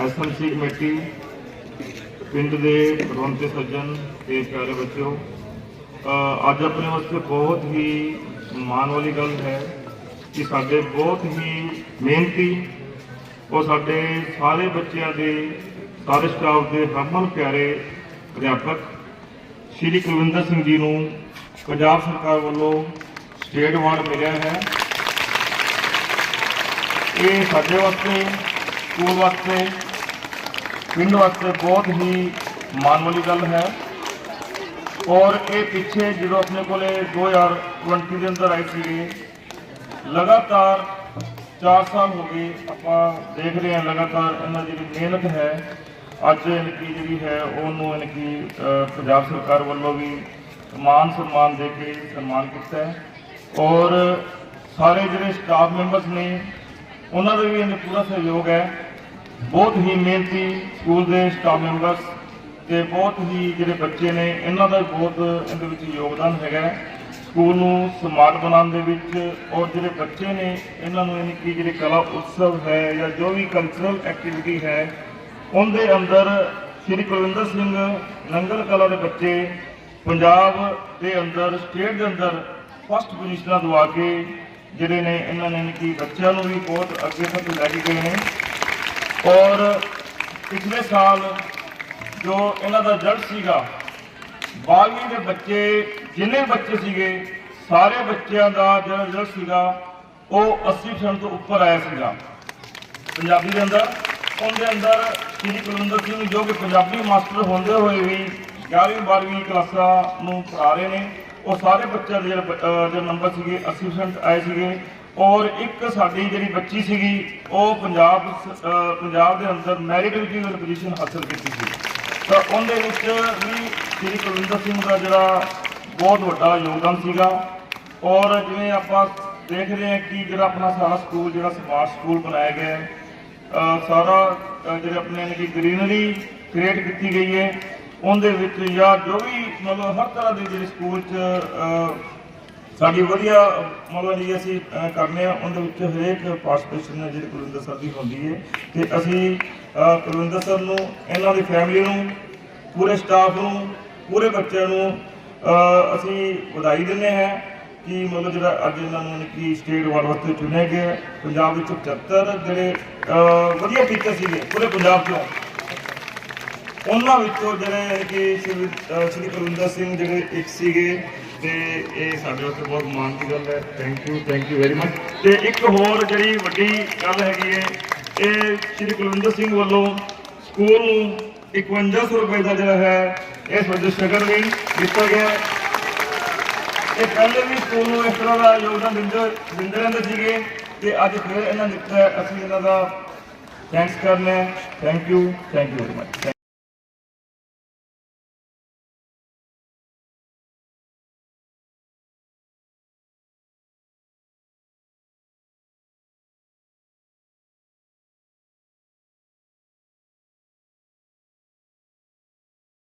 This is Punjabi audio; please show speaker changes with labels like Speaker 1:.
Speaker 1: ਐਸਐਮਸੀ ਕਮੇਟੀ ਪਿੰਡ ਦੇ ਰੋਂਤੇ ਸੱਜਣ ਤੇ ਪਿਆਰੇ ਬੱਚਿਓ ਅੱਜ ਆਪਣੇ ਵਾਸਤੇ ਬਹੁਤ ਹੀ ਮਾਣ ਵਾਲੀ ਗੱਲ ਹੈ ਕਿ ਸਾਡੇ ਬਹੁਤ ਹੀ ਮਿਹਨਤੀ ਉਹ ਸਾਡੇ ਸਾਰੇ ਬੱਚਿਆਂ ਦੇ ਸਾਰੇ ਸਟਾਫ ਦੇ ਹਰਮਨ ਪਿਆਰੇ ਅਧਿਆਪਕ ਸ਼੍ਰੀ ਕੁਲਵਿੰਦਰ ਸਿੰਘ ਜੀ ਨੂੰ ਪੰਜਾਬ ਸਰਕਾਰ ਵੱਲੋਂ ਸਟੇਟ ਅਵਾਰਡ ਮਿਲਿਆ ਹੈ। ਇਹ ਸਾਡੇ ਵਾਸਤੇ ਸਕੂਲ ਵਾਸਤੇ ਪਿੰਡ ਵਾਸਤੇ ਬਹੁਤ ਹੀ ਮਾਣ ਵਾਲੀ ਗੱਲ ਹੈ। ਔਰ ਇਹ ਪਿੱਛੇ ਜਦੋਂ ਆਪਣੇ ਕੋਲੇ 2020 ਦੇ ਅੰਦਰ ਆਈ ਸੀਗੇ, ਲਗਾਤਾਰ 4 ਸਾਲ ਹੋ ਗਏ ਆਪਾਂ ਦੇਖ ਰਹੇ ਹਾਂ, ਲਗਾਤਾਰ ਇਹਨਾਂ ਦੀ ਜਿਹੜੀ ਮਿਹਨਤ ਹੈ, ਅੱਜ ਇਹਨਾਂ ਦੀ ਜਿਹੜੀ ਹੈ ਉਹਨੂੰ ਇਹਨਾਂ ਕੀ ਪੰਜਾਬ ਸਰਕਾਰ ਵੱਲੋਂ ਵੀ ਮਾਨ ਸਨਮਾਨ ਦੇ ਕੇ ਸਨਮਾਨ ਕੀਤਾ ਹੈ। ਔਰ ਸਾਰੇ ਜਿਹੜੇ ਸਟਾਫ ਮੈਂਬਰਸ ਨੇ, ਉਹਨਾਂ ਦਾ ਵੀ ਇਹਨਾਂ ਪੂਰਾ ਸਹਿਯੋਗ ਹੈ। ਬਹੁਤ ਹੀ ਮਿਹਨਤੀ ਸਕੂਲ ਦੇ ਸਟਾਫ ਮੈਂਬਰਸ ਤੇ ਬਹੁਤ ਹੀ ਜਿਹੜੇ ਬੱਚੇ ਨੇ, ਇਹਨਾਂ ਦਾ ਬਹੁਤ ਇਹਦੇ ਵਿੱਚ ਯੋਗਦਾਨ ਹੈਗਾ ਸਕੂਲ ਨੂੰ ਸਮਾਰਟ ਬਣਾਉਣ ਦੇ ਵਿੱਚ ਔਰ ਜਿਹੜੇ ਬੱਚੇ ਨੇ, ਇਹਨਾਂ ਨੂੰ ਯਾਨੀ ਕਿ ਜਿਹੜੇ ਕਲਾ ਉਤਸਵ ਹੈ ਜਾਂ ਜੋ ਵੀ ਕਲਚਰਲ ਐਕਟੀਵਿਟੀ ਹੈ, ਉਹਦੇ ਅੰਦਰ ਸ੍ਰੀ ਕੁਲਵਿੰਦਰ ਸਿੰਘ ਲੰਗਰ ਕਲਾ ਦੇ ਬੱਚੇ ਪੰਜਾਬ ਦੇ ਅੰਦਰ ਸਟੇਟ ਦੇ ਅੰਦਰ ਫਸਟ ਪੋਜੀਸ਼ਨਾਂ ਦਵਾ ਕੇ ਜਿਹੜੇ ਨੇ, ਇਹਨਾਂ ਨੇ ਕਿ ਬੱਚਿਆਂ ਨੂੰ ਵੀ ਬਹੁਤ ਅੱਗੇ ਤੱਕ ਲੈ ਕੇ ਗਏ ਨੇ। ਔਰ ਪਿਛਲੇ ਸਾਲ ਜੋ ਇਹਨਾਂ ਦਾ ਰਿਜ਼ਲਟ ਸੀਗਾ 12ਵੀਂ ਦੇ ਬੱਚੇ, ਜਿੰਨੇ ਬੱਚੇ ਸੀਗੇ, ਸਾਰੇ ਬੱਚਿਆਂ ਦਾ ਜਿਹੜਾ ਰਿਜ਼ਲਟ ਸੀਗਾ, ਉਹ 80% ਤੋਂ ਉੱਪਰ ਆਇਆ ਸੀਗਾ। ਪੰਜਾਬੀ ਦੇ ਅੰਦਰ, ਉਹਦੇ ਅੰਦਰ ਸ਼੍ਰੀ ਕੁਲਵਿੰਦਰ ਸਿੰਘ ਜੋ ਕਿ ਪੰਜਾਬੀ ਮਾਸਟਰ ਹੁੰਦੇ ਹੋਏ ਵੀ 11ਵੀਂ 12ਵੀਂ ਕਲਾਸਾਂ ਨੂੰ ਪੜ੍ਹਾ ਰਹੇ ਨੇ, ਉਹ ਸਾਰੇ ਬੱਚਿਆਂ ਦੇ ਜਿਹੜੇ ਨੰਬਰ ਸੀਗੇ 80% ਆਏ ਸੀਗੇ। ਔਰ ਇੱਕ ਸਾਡੀ ਜਿਹੜੀ ਬੱਚੀ ਸੀਗੀ, ਉਹ ਪੰਜਾਬ ਪੰਜਾਬ ਦੇ ਅੰਦਰ ਮੈਰਿਟ ਵਿੱਚ ਵੀ ਪੋਜੀਸ਼ਨ ਹਾਸਲ ਕੀਤੀ ਸੀ। ਤਾਂ ਉਹਦੇ ਵਿੱਚ ਵੀ ਸ਼੍ਰੀ ਕੁਲਵਿੰਦਰ ਸਿੰਘ ਦਾ ਜਿਹੜਾ ਬਹੁਤ ਵੱਡਾ ਯੋਗਦਾਨ ਸੀਗਾ। ਔਰ ਜਿਵੇਂ ਆਪਾਂ ਦੇਖ ਰਹੇ ਹਾਂ ਕਿ ਜਿਹੜਾ ਆਪਣਾ ਸਾਰਾ ਸਕੂਲ, ਜਿਹੜਾ ਸਮਾਰਟ ਸਕੂਲ ਬਣਾਇਆ ਗਿਆ ਹੈ ਸਾਰਾ ਜਿਹੜੇ ਆਪਣੇ ਨੇ ਕਿ ਗ੍ਰੀਨਰੀ ਕ੍ਰੀਏਟ ਕੀਤੀ ਗਈ ਹੈ, ਉਹਦੇ ਵਿੱਚ ਜਾਂ ਜੋ ਵੀ ਮਤਲਬ ਹਰ ਤਰ੍ਹਾਂ ਦੀ ਜਿਹੜੀ ਸਕੂਲ 'ਚ ਸਾਡੀ ਵਧੀਆ ਮਤਲਬ ਜੀ ਅਸੀਂ ਕਰਨੇ ਆ ਉਹਦੇ ਵਿੱਚ ਹਰੇਕ ਪਾਰਟਿਸਪੇਸ਼ਨ ਜਿਹੜੀ ਕੁਲਵਿੰਦਰ ਸਰ ਦੀ ਹੁੰਦੀ ਹੈ ਤੇ ਅਸੀਂ ਅਹ, ਕੁਲਵਿੰਦਰ ਸਰ ਨੂੰ ਇਹਨਾਂ ਦੀ ਫੈਮਿਲੀ ਨੂੰ ਪੂਰੇ ਸਟਾਫ ਨੂੰ ਪੂਰੇ ਬੱਚਿਆਂ ਨੂੰ ਅਸੀਂ ਵਧਾਈ ਦਿੰਦੇ ਹਾਂ ਕਿ ਮਤਲਬ ਜਿਹੜਾ ਅੱਜ ਇਹਨਾਂ ਨੂੰ ਕਿ ਸਟੇਟ ਅਵਾਰਡ ਵਾਸਤੇ ਚੁਣਿਆ ਗਿਆ ਪੰਜਾਬ ਵਿੱਚ 75 ਜਿਹੜੇ ਵਧੀਆ ਟੀਚਰ ਸੀਗੇ ਪੂਰੇ ਪੰਜਾਬ ਤੋਂ ਉਹਨਾਂ ਵਿੱਚੋਂ ਜਿਹੜੇ ਕਿ ਸ਼੍ਰੀ ਸ਼੍ਰੀ ਕੁਲਵਿੰਦਰ ਸਿੰਘ ਜਿਹੜੇ ਇੱਕ ਸੀਗੇ ਤੇ ਇਹ ਸਾਡੇ ਵਾਸਤੇ ਬਹੁਤ ਮਾਣ ਦੀ ਗੱਲ ਹੈ। Thank you thank you very much ਤੇ ਇੱਕ ਹੋਰ ਜਿਹੜੀ ਵੱਡੀ ਗੱਲ ਹੈਗੀ ਹੈ, ਇਹ ਸ਼੍ਰੀ ਕੁਲਵਿੰਦਰ ਸਿੰਘ ਵੱਲੋਂ ਸਕੂਲ ਨੂੰ 5100 ਰੁਪਏ ਦਾ ਜਿਹੜਾ ਹੈ, ਇਸ ਵਜ੍ਹਾ ਸ਼ਗਨ ਵੀ ਦਿੱਤਾ ਗਿਆ ਇਹ ਪਹਿਲੇ ਵੀ ਸਕੂਲ ਨੂੰ ਇਸ ਤਰ੍ਹਾਂ ਦਾ ਯੋਗਦਾਨ ਦਿੰਦੇ ਦਿੰਦੇ ਰਹਿੰਦੇ ਸੀਗੇ, ਤੇ ਅੱਜ ਫਿਰ ਇਹਨਾਂ ਨੇ ਦਿੱਤਾ ਅਸੀਂ ਇਹਨਾਂ ਦਾ ਥੈਂਕਸ ਕਰਨਾ thank you thank you very much